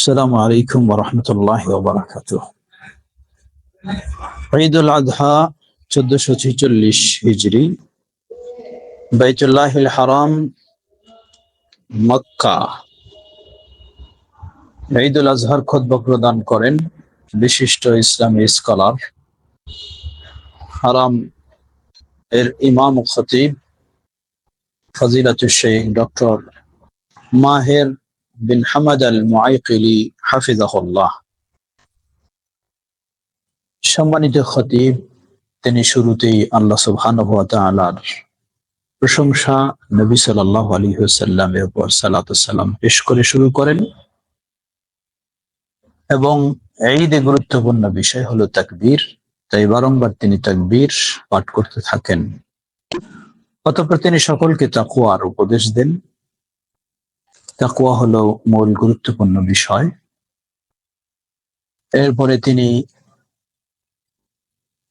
السلام عليكم ورحمة الله وبركاته ঈদ উল আজহা চোদ্দশো ছেচল্লিশ হিজড়ি বাইতুল্লাহ হারাম মক্কা ঈদ উল আজহার খোদ্া প্রদান করেন বিশিষ্ট ইসলামী স্কলার হারাম এর ইমাম ও খতিব ফজিলাতুল শেখ ডক্টর মাহের bin Hamad al Muaiqly হাফিজাহুল্লাহ। সম্মানিত খতিব, তিনি শুরুতেই আল্লাহ সুবহানাহু ওয়া তাআলার প্রশংসা নবী সাল্লাল্লাহু আলাইহি ওয়াসাল্লামের উপর সালাতু সালাম পেশ করে শুরু করেন। এবং ঈদে গুরুত্বপূর্ণ বিষয় হলো তাকবীর, তাই বারংবার তিনি তাকবীর পাঠ করতে থাকেন। অতঃপর তিনি সকলকে তাকুয়ার উপদেশ দেন। তাকুয়া হলো মূল গুরুত্বপূর্ণ বিষয়। এরপরে তিনি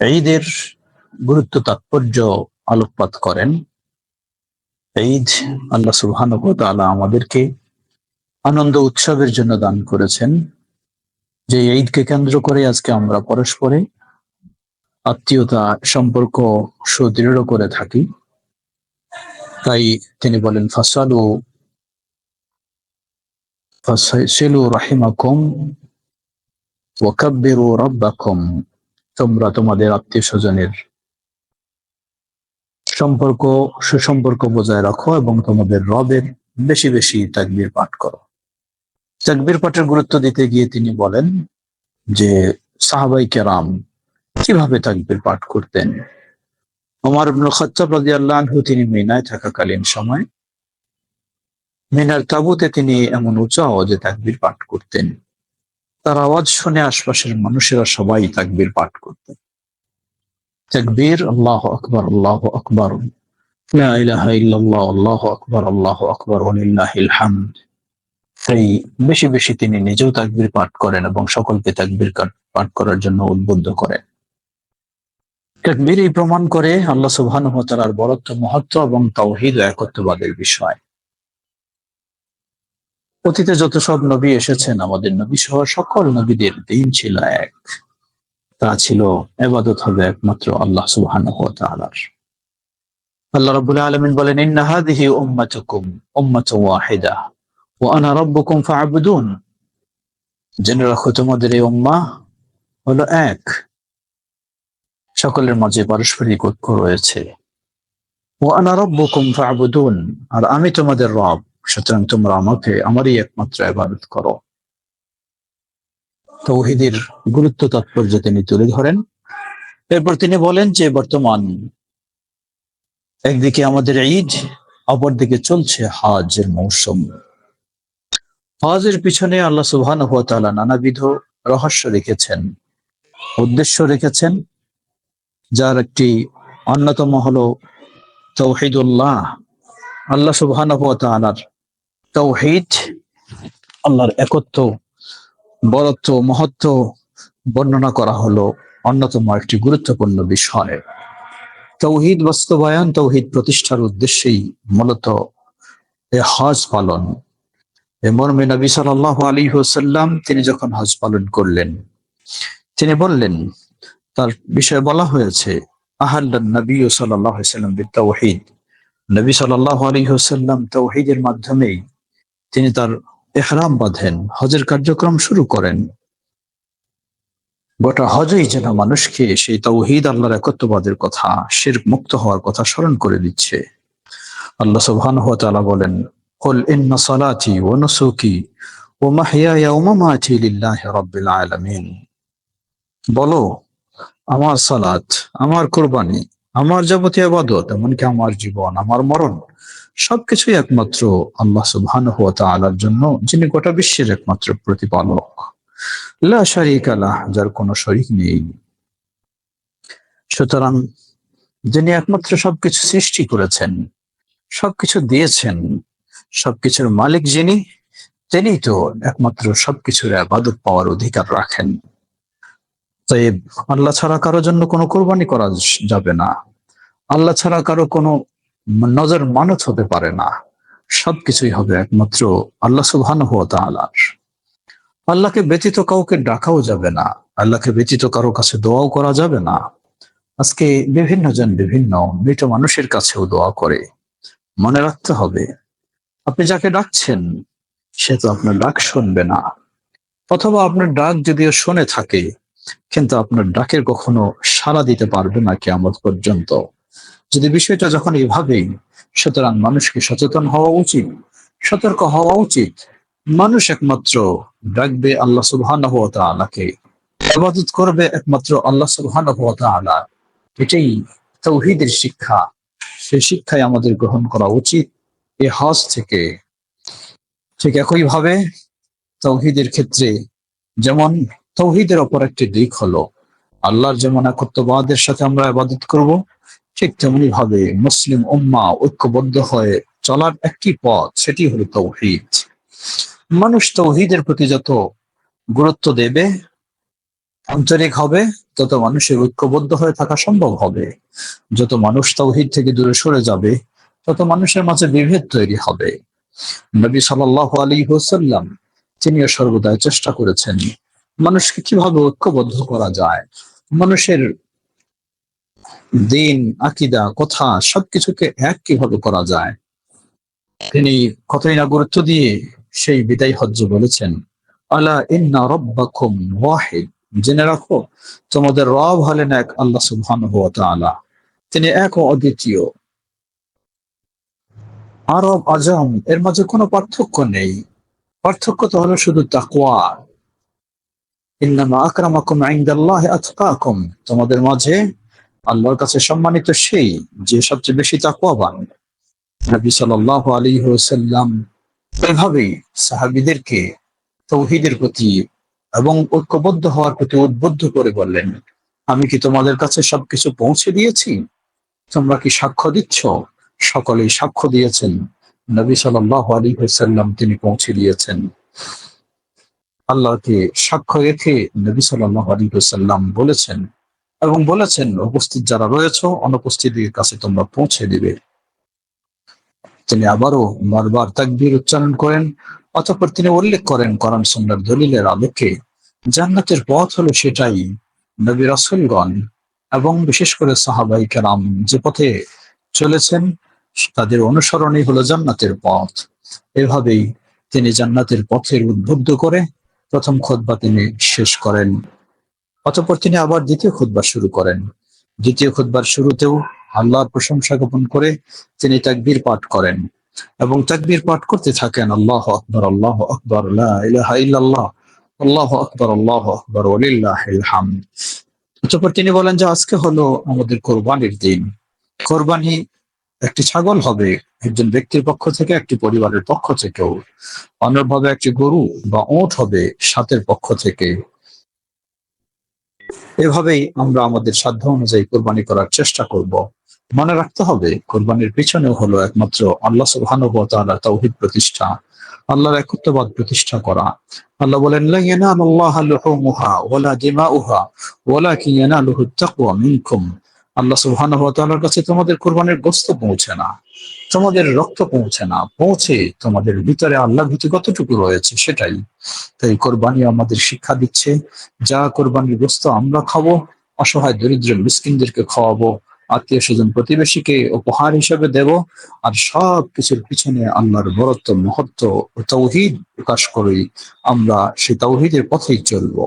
ঈদের গুরুত্ব তাৎপর্য আলোকপাত করেন। ঈদ আল্লাহ সুবহানাহু ওয়া আমাদেরকে আনন্দ উৎসবের জন্য দান করেছেন। যে ঈদকে কেন্দ্র করে আজকে আমরা পরস্পরে আত্মীয়তা সম্পর্ক সুদৃঢ় করে থাকি। তাই তিনি বলেন, ফাসালু ফাসাইসিলু রাহিমাকুম ওয়াকাব্বিরু রাব্বাকুম তোমরা তোমাদের আত্মীয় স্বজনের সম্পর্ক, সুসম্পর্ক বজায় রাখো এবং তোমাদের রবের বেশি বেশি তাকবীর পাঠ করো। তাকবীর পাঠের গুরুত্ব দিতে গিয়ে তিনি বলেন যে, সাহাবাই কেরাম, কীভাবে তাকবীর পাঠ করতেন? ওমর ইবনুল খাত্তাব রাদিয়াল্লাহু তিনি মিনায় থাকাকালীন সময় মিনার তাবুতে তিনি এমন উঁচু আওয়াজে তাকবির পাঠ করতেন। তার আওয়াজ শুনে আশপাশের মানুষেরা সবাই তাকবির পাঠ করতেন। তাকবীর, আল্লাহ আকবার, আল্লাহ আকবর আল্লাহু আকবার আল্লাহু আকবার হামদ। তাই বেশি বেশি তিনি নিজেও তাকবীর পাঠ করেন এবং সকলকে তাকবীর পাঠ করার জন্য উদ্বুদ্ধ করেন। তাকবীর এই প্রমাণ করে আল্লাহ সুবহানাহু ওয়া তাআলার বরত্ব, মহত্ব এবং তাওহীদ একত্ববাদের বিষয়। অতীতে যত সব নবী এসেছেন, আমাদের নবী সহ সকল নবীদের দিন ছিল এক। তা ছিল এবাদত হবে একমাত্র আল্লাহ তাআলার। আল্লাহ রাব্বুল আলামিন বলেন, ইন্না হাযিহি উম্মাতুকুম ওয়াহিদা, ওয়া আনা রাব্বুকুম ফা'বুদুন জেনে রাখো, তোমাদের এই উম্মাহ হলো এক। সকলের মাঝে পারস্পরিক ঐক্য রয়েছে। ওয়া আনা রাব্বুকুম ফা'বুদুন আর আমি তোমাদের রব। সুতরাং তোমরা আমাকে, আমারই একমাত্র ইবাদত করো। তৌহিদের গুরুত্ব তাৎপর্য তিনি তুলে ধরেন। এরপর তিনি বলেন যে, বর্তমান একদিকে আমাদের ঈদ, অপরদিকে চলছে হাজের মৌসুম। হজের পিছনে আল্লাহ সুবহান নানাবিধ রহস্য রেখেছেন, উদ্দেশ্য রেখেছেন। যার একটি অন্যতম হলো তৌহিদুল্লাহ। আল্লাহ সুবহান তৌহিদ, আল্লাহর একত্ব, বরত্ব, মহত্ব বর্ণনা করা হলো অন্যতম একটি গুরুত্বপূর্ণ বিষয়। তৌহিদ বাস্তবায়ন, তৌহিদ প্রতিষ্ঠার উদ্দেশ্যেই মূলত এ হজ পালন। এ মর্মে নবী সাল্লাহ আলী হোসাল্লাম তিনি যখন হজ পালন করলেন, তিনি বললেন, তার বিষয়ে বলা হয়েছে আহাল্লান নবী সাল্লাহ সাল্লাম তৌহিদ নবী সাল্লাহ আলী হোসাল্লাম তৌহিদের মাধ্যমেই তিনি তার এহরাম বাঁধেন হজের কার্যক্রম শুরু করেন গোটা হজই যেন মানুষকে সেই তৌহিদ আল্লাহর একত্ববাদের কথা শির মুক্ত হওয়ার কথা স্মরণ করে দিচ্ছে আল্লাহ সুবহান হাত বলেন قل إن صلاتي ونسكي ومحياي ومماتي لله رب العالمين বলো আমার সালাত আমার কোরবানি আমার যাবতীয় আবাদত এমনকি আমার জীবন আমার মরণ সবকিছুই একমাত্র আল্লাহ সুবহানাহু ওয়া তাআলার জন্য, যিনি গোটা বিশ্বের একমাত্র প্রতিপালক। লা শারীকা লাহ, যার কোনো শরীক নেই। সুতরাং যিনি একমাত্র সবকিছু সৃষ্টি করেছেন, সবকিছু দিয়েছেন, সবকিছুর মালিক যিনি তিনি তো একমাত্র সবকিছুর আবাদত পাওয়ার অধিকার রাখেন। তাই আল্লাহ ছাড়া কারোর জন্য কোনো কোরবানি করা যাবে না। আল্লাহ ছাড়া কারও কোনো নজর মানত হতে পারে না। সবকিছুই হবে একমাত্র আল্লাহ সুবহান হুয়া তাআলার। আল্লাহকে ব্যতীত কাউকে ডাকাও যাবে না। আল্লাহকে ব্যতীত কারও কাছে দোয়াও করা যাবে না। আজকে বিভিন্ন জন বিভিন্ন মৃত মানুষের কাছেও দোয়া করে। মনে রাখতে হবে, আপনি যাকে ডাকছেন, সে তো আপনার ডাক শুনবে না। অথবা আপনার ডাক যদিও শুনে থাকে, কিন্তু আপনার ডাকের কখনো সাড়া দিতে পারবে না কেমন পর্যন্ত। যদি বিষয়টা যখন এভাবেই, সুতরাং মানুষকে সচেতন হওয়া উচিত, সতর্ক হওয়া উচিত, মানুষ একমাত্র ডাকবে আল্লাহ সুবহানাহু ওয়া তাআলাকে। ইবাদত করবে একমাত্র আল্লাহ সুবহানাহু ওয়া এটাই তৌহিদের শিক্ষা। সেই শিক্ষায় আমাদের গ্রহণ করা উচিত এ হজ থেকে। ঠিক একইভাবে তৌহিদের ক্ষেত্রে যেমন তৌহিদের অপর একটি দিক হলো, আল্লাহর যেমন একত্ববাদের সাথে আমরা আবাদত করব ঠিক তেমনি ভাবে মুসলিম উম্মা ঐক্যবদ্ধ হয়ে চলার একটি পথ, সেটি হলো তৌহিদ। মানুষ তৌহিদের প্রতি যত গুরুত্ব দেবে, আন্তরিক হবে, তত মানুষের ঐক্যবদ্ধ হয়ে থাকা সম্ভব হবে। যত মানুষ তৌহিদ থেকে দূরে সরে যাবে, তত মানুষের মাঝে বিভেদ তৈরি হবে। নবী সাল্লাহ আলী হুসাল্লাম তিনিও সর্বদাই চেষ্টা করেছেন, মানুষকে কীভাবে ঐক্যবদ্ধ করা যায়, মানুষের দিন, আকিদা, কথা সবকিছুকে এক কীভাবে করা যায়? তিনি কতই না গুরুত্ব দিয়ে সেই বিদায় হজ্জ বলেছেন, আলা ইন্না রব্বাকুম ওয়াহিদ। জেনে রাখো, তোমাদের রব হলেন এক আল্লাহ সুবহানাহু ওয়া তিনি এক ও অদ্বিতীয়। আরব, আজম, এর মাঝে কোনো পার্থক্য নেই। পার্থক্য তো হলো শুধু তাকওয়া। ইন্নামা আকরামাকুম ইনদাল্লাহি আতকাকুম। তোমাদের মাঝে আল্লাহর কাছে সম্মানিত সেই যে সবচেয়ে বেশি তাকওয়াবান। নবী সাল্লাল্লাহু আলাইহি ওয়াসাল্লাম এভাবেই সাহাবীদেরকে তৌহিদের প্রতি এবং ঐক্যবদ্ধ হওয়ার প্রতি উদ্বুদ্ধ করে বললেন, আমি কি তোমাদের কাছে সবকিছু পৌঁছে দিয়েছি? তোমরা কি সাক্ষ্য দিচ্ছ? সকলেই সাক্ষ্য দিয়েছেন। নবী সাল্লাল্লাহু আলাইহি ওয়াসাল্লাম তিনি পৌঁছে দিয়েছেন। আল্লাহকে সাক্ষ্য রেখে নবী সাল্লাল্লাহু আলাইহি ওয়াসাল্লাম বলেছেন এবং বলেছেন উপস্থিত যারা রয়েছে অনুপস্থিতের কাছে তোমরা পৌঁছে দিবে। তিনি আবারও বারবার তাকবীর উচ্চারণ করেন, অতঃপর তিনি উল্লেখ করেন কোরআন সুন্নাহর দলিলের আলোকে। জান্নাতের পথ হলো সেটাই, নবী রাসূলগণ এবং বিশেষ করে সাহাবাই কেরাম যে পথে চলেছেন, তাদের অনুসরণই হলো জান্নাতের পথ। এভাবেই তিনি জান্নাতের পথের উদ্বুদ্ধ করে প্রথম খোদবা তিনি শেষ করেন। অতঃপর তিনি আবার দ্বিতীয় খুতবা শুরু করেন। দ্বিতীয় খুতবার শুরুতেও আল্লাহর প্রশংসা জ্ঞাপন করে তিনি তাকবীর পাঠ করেন এবং তাকবীর পাঠ করতে থাকেন, আল্লাহ আকবর আল্লাহ আকবর ইল্লাল্লাহ, আল্লাহ আকবর আল্লাহ আকবর অতঃপর তিনি বলেন যে, আজকে হলো আমাদের কোরবানির দিন। কোরবানি একটি ছাগল হবে, একজন ব্যক্তির পক্ষ থেকে একটি পরিবারের পক্ষ থেকেও। অন্যভাবে একটি গরু বা ওট হবে সাতের পক্ষ থেকে। এভাবেই আমরা আমাদের সাধ্য অনুযায়ী কোরবানি করার চেষ্টা করব। মনে রাখতে হবে, কোরবানির পিছনে হলো একমাত্র আল্লাহ সুবহানাহু ওয়া তাআলা তাওহীদ প্রতিষ্ঠা, আল্লাহর একত্ববাদ প্রতিষ্ঠা করা। আল্লাহ বলেন, লা ইয়ানালুল্লাহা লুহুমুহা ওয়ালা দিমাউহা ওয়ালাকিন ইয়ানালুহু তাকওয়া মিনকুম। আল্লাহ সুবহানাহু ওয়া তাআলার কাছে তোমাদের কোরবানির গোশত পৌঁছে না। তোমাদের রক্ত পৌঁছে না, পৌঁছে তোমাদের ভিতরে আল্লাহ ভীতি কতটুকু রয়েছে সেটাই। তাই কোরবানি আমাদের শিক্ষা দিচ্ছে, যা কোরবানির গোস্ত আমরা খাব, অসহায় দরিদ্র মিসকিনদেরকে খাওয়াবো, আত্মীয় স্বজন প্রতিবেশীকে উপহার হিসেবে দেব, আর সব কিছুর পিছনে আল্লাহর বরত্ব, মহত্ব ও তৌহিদ প্রকাশ করেই আমরা সে তৌহিদের পথেই চলবো।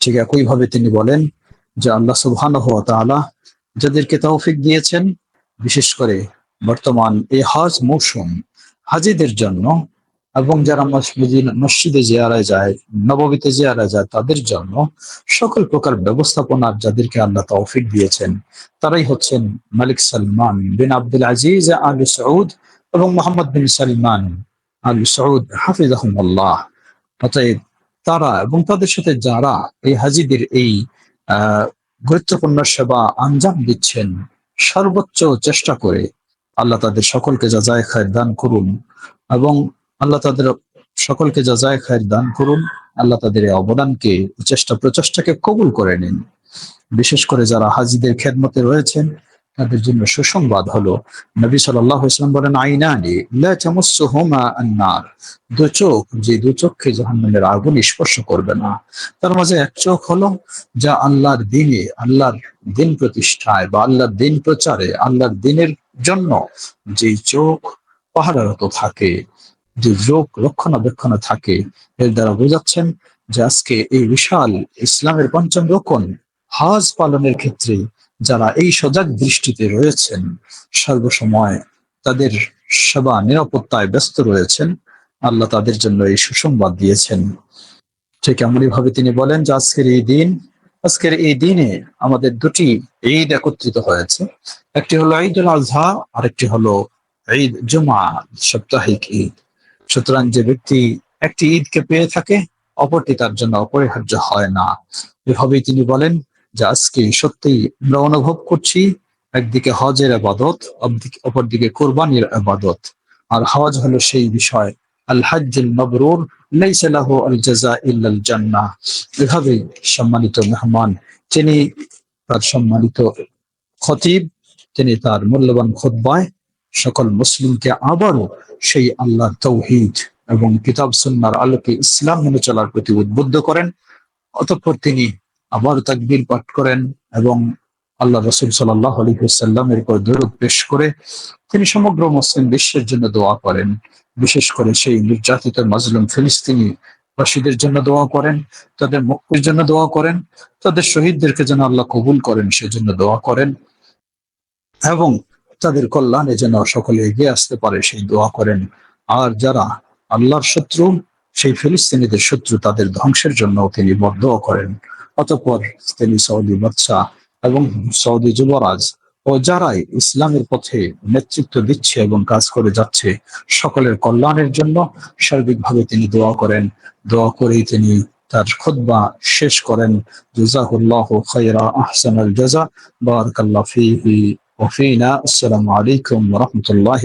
ঠিক একইভাবে তিনি বলেন যে আল্লাহ তাআলা যাদেরকে তৌফিক দিয়েছেন, বিশেষ করে বর্তমান এই হজ মৌসুম হাজিদের জন্য এবং যারা মসজিদে জিয়ারায় যায় নববীতে জিয়ারা যায়, তাদের জন্য সকল প্রকার ব্যবস্থাপনার যাদেরকে আল্লাহ তৌফিক দিয়েছেন, তারাই হচ্ছেন মালিক সালমান বিন আব্দুল আজিজ আল সৌদ এবং মোহাম্মদ বিন সালমান আল সৌদ হাফিজ আহমুল্লাহ অতএব তারা এবং তাদের সাথে যারা এই হাজিদের এই গুরুত্বপূর্ণ সেবা আঞ্জাম দিচ্ছেন, সর্বোচ্চ চেষ্টা করে আল্লাহ তাদের সকলকে যা যায় খায় দান করুন। এবং আল্লাহ তাদের সকলকে যা যায় খায়ের দান করুন, আল্লাহ তাদের এই অবদানকে, চেষ্টা প্রচেষ্টাকে কবুল করে নিন। বিশেষ করে যারা হাজিদের খেদমতে রয়েছেন, তাদের জন্য সুসংবাদ হলো, নবী ওয়াসাল্লাম বলেন, আইনানি আন-নার। দু চোখ, যে দু চোখকে আগুন স্পর্শ করবে না। তার মাঝে এক চোখ হলো, যা আল্লাহর দিনে, আল্লাহর দিন প্রতিষ্ঠায় বা আল্লাহর দিন প্রচারে, আল্লাহর দিনের জন্য যে চোখ পাহারারত থাকে, যে চোখ রক্ষণাবেক্ষণে থাকে, এর দ্বারা বোঝাচ্ছেন যে আজকে এই বিশাল ইসলামের পঞ্চম রকম হজ পালনের ক্ষেত্রে যারা এই সজাগ দৃষ্টিতে রয়েছেন, সর্বসময় তাদের সেবা নিরাপত্তায় ব্যস্ত রয়েছেন। আল্লাহ তাদের জন্য এই সুসংবাদ দিয়েছেন। ঠিক এমনই ভাবে তিনি বলেন যে আজকের এই দিন আজকের এই দিনে আমাদের দুটি ঈদ একত্রিত হয়েছে। একটি হলো ঈদ উল আজহা, আরেকটি হলো ঈদ জুমা, সাপ্তাহিক ঈদ। সুতরাং যে ব্যক্তি একটি ঈদকে পেয়ে থাকে, অপরটি তার জন্য অপরিহার্য হয় না। এভাবেই তিনি বলেন যে, আজকে সত্যিই আমরা অনুভব করছি, একদিকে হজের আবাদত, অপরদিকে কোরবানির আবাদত। আর হজ হলো সেই বিষয় আল হাজ্জুল মাবরুর, লাইসা লাহু আল জাযা ইল্লাল জান্নাহ এভাবেই সম্মানিত মেহমান তিনি তার সম্মানিত খতিব, তিনি তার মূল্যবান খুতবায়, সকল মুসলিমকে আবারও সেই আল্লাহর তৌহিদ এবং কিতাব সুন্নার আলোকে ইসলাম মেনে চলার প্রতি উদ্বুদ্ধ করেন। অতঃপর তিনি আবার তাকবীর পাঠ করেন এবং আল্লাহ রসুল সাল্লাহ আলহিহাল্লামের উপর দরুদ পেশ করে তিনি সমগ্র মুসলিম বিশ্বের জন্য দোয়া করেন। বিশেষ করে সেই নির্যাতিত মাজলুম ফিলিস্তিনি বাসীদের জন্য দোয়া করেন, তাদের মুক্তির জন্য দোয়া করেন, তাদের শহীদদেরকে যেন আল্লাহ কবুল করেন, সেজন্য দোয়া করেন এবং তাদের কল্যাণে যেন সকলে এগিয়ে আসতে পারে, সেই দোয়া করেন। আর যারা আল্লাহর শত্রু, সেই ফিলিস্তিনিদের শত্রু, তাদের ধ্বংসের জন্য তিনি বদোয়া করেন। অতঃপর তিনি সৌদি বাদশাহ এবং সৌদি যুবরাজ ও যারাই ইসলামের পথে নেতৃত্ব দিচ্ছে এবং কাজ করে যাচ্ছে, সকলের কল্যাণের জন্য সার্বিকভাবে তিনি দোয়া করেন। দোয়া করেই তিনি তার খুদ্া শেষ করেন। জুজাহুল্লাহ আসসালামু আলাইকুম রহমতুল্লাহ